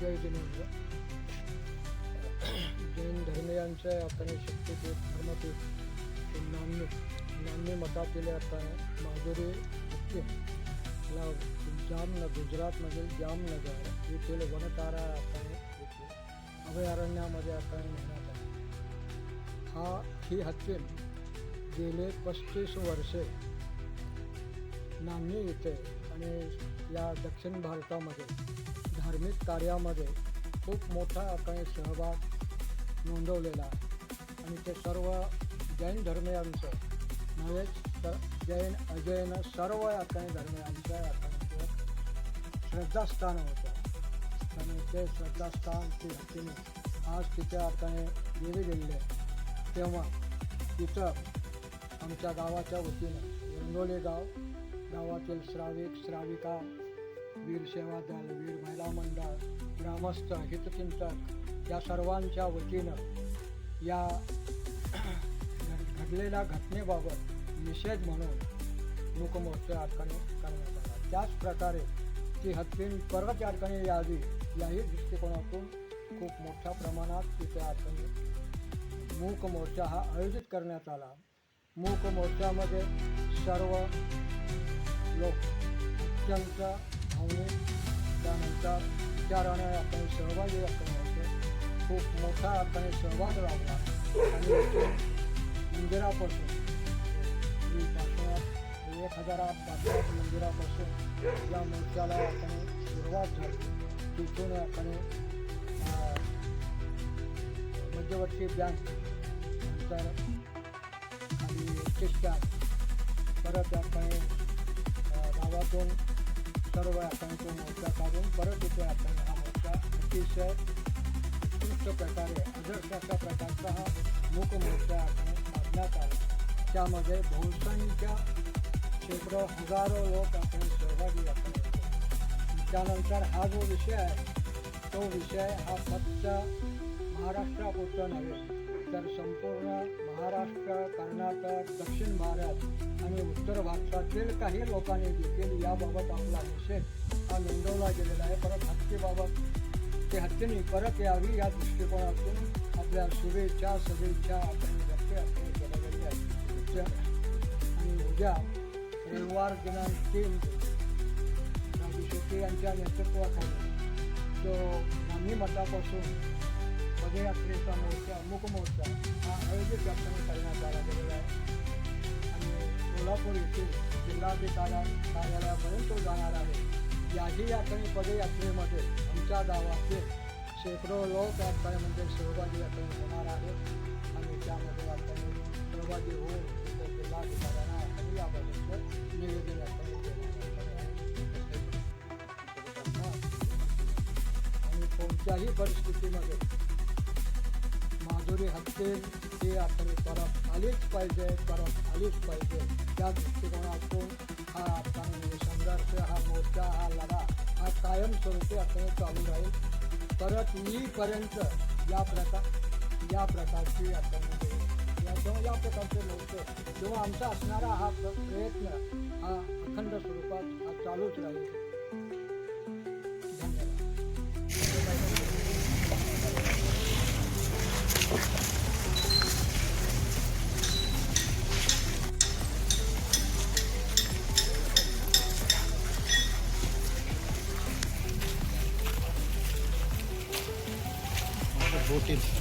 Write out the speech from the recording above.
जय जिनेंद्र जैन धर्मियांच्या आपण शक्तीपीठ धर्मपीठ नान्य नान्य नांदणी मठातील असताना माधुरी मुख्य याला जामनगर गुजरातमधील जामनगर येथील वनतारा आपण येथे अभयारण्यामध्ये आपण नेण्यात आले. हा ही हत्तीन गेले पस्तीस वर्षे नान्य येते आणि या दक्षिण भारतामध्ये धार्मिक कार्यामध्ये खूप मोठा काही सहभाग नोंदवलेला आहे. आणि ते सर्व जैन धर्मियांचं नव्हेच तर जैन अजैन सर्व काही धर्मियांचं आपण श्रद्धास्थान होतं. आणि ते श्रद्धास्थान ती हत्तीने आज तिथे आपण देवी दिले तेव्हा तिथं आमच्या गावाच्या वतीनं रंगोली गाव गावातील श्राविक श्राविका वीर सेवा दल वीर महिला मंडळ ग्रामस्थ हितचिंतक या सर्वांच्या वतीनं या घडलेल्या घटनेबाबत निषेध म्हणून मूकमोर्चा अडकणी करण्यात आला. त्याच प्रकारे ती हत्तीन परत अडकणी यावी याही दृष्टिकोनातून खूप मोठ्या प्रमाणात तिथे आपण मूक मोर्चा हा आयोजित करण्यात आला. मूक मोर्चामध्ये सर्व लोक अत्यंत भावनिक त्यानंतर विचाराने आपण सहभागी आपण होते खूप मोठा आपण सहभाग लावला आणि इथून मंदिरापासून श्रीपासून एक हजारापासून मंदिरापासून या मोर्चाला आपण सुरुवात झाली तिथून आपण मध्यवर्ती बँक नंतर खाली स्टँड परत आपण गावातून सर्व तो मोर्चा काढून परत हा? अतिशय उत्कृष्ट प्रकारे आदर्श अशा प्रकारचा हा मूक मोर्चा आपण काढण्यात आला त्यामध्ये बहुसंख्य शेकडो हजारो लोक आपण सहभागी हा जो विषय आहे तो विषय हा फक्त महाराष्ट्रापुरता नव्हे तर संपूर्ण महाराष्ट्र कर्नाटक दक्षिण भारत आणि उत्तर भारतातील काही लोकांनी देखील याबाबत आपला निषेध हा नोंदवला गेलेला आहे. परत हत्तीबाबत ते हत्येने परत यावी या दृष्टिकोनातून आपल्या शुभेच्छा सदिच्छा आपण व्यक्त आपण केलेली आहे आणि उद्या रविवार दिनांक तीन राजू शेट्टी यांच्या नेतृत्वाखाली जो गांधी मतापासून पदयात्रेचा मोर्चा मुक मोर्चा हा आयोजित यात्रा करण्यात आला गेलेला आहे. आणि सोलापूर येथील जिल्हाधिकारी कार्यालयापर्यंत तो जाणार आहे. याही यात्रे पदयात्रेमध्ये आमच्या गावातील शेकडो लोक यात्रेमध्ये सहभागी यात्रेत होणार आहेत. आणि त्यामध्ये आपण सहभागी होऊन तिथे जिल्हाधिकाऱ्यांना आपण याबाबतचं निवेदन आपण देणार आणि कोणत्याही परिस्थितीमध्ये माधुरी हत्तेल ते आपण परत आलीच पाहिजे परत आलीच पाहिजे. त्या दृष्टिकोनातून हा आपण संघर्ष हा मोर्चा हा लढा हा कायमस्वरूपी आपण चालू राहील. परत येईपर्यंत या प्रकार या प्रकारची आपण म्हणजे या किंवा या प्रकारचे लोक किंवा आमचा असणारा हा प्रयत्न हा अखंड स्वरूपात हा चालूच राहील. 冒険で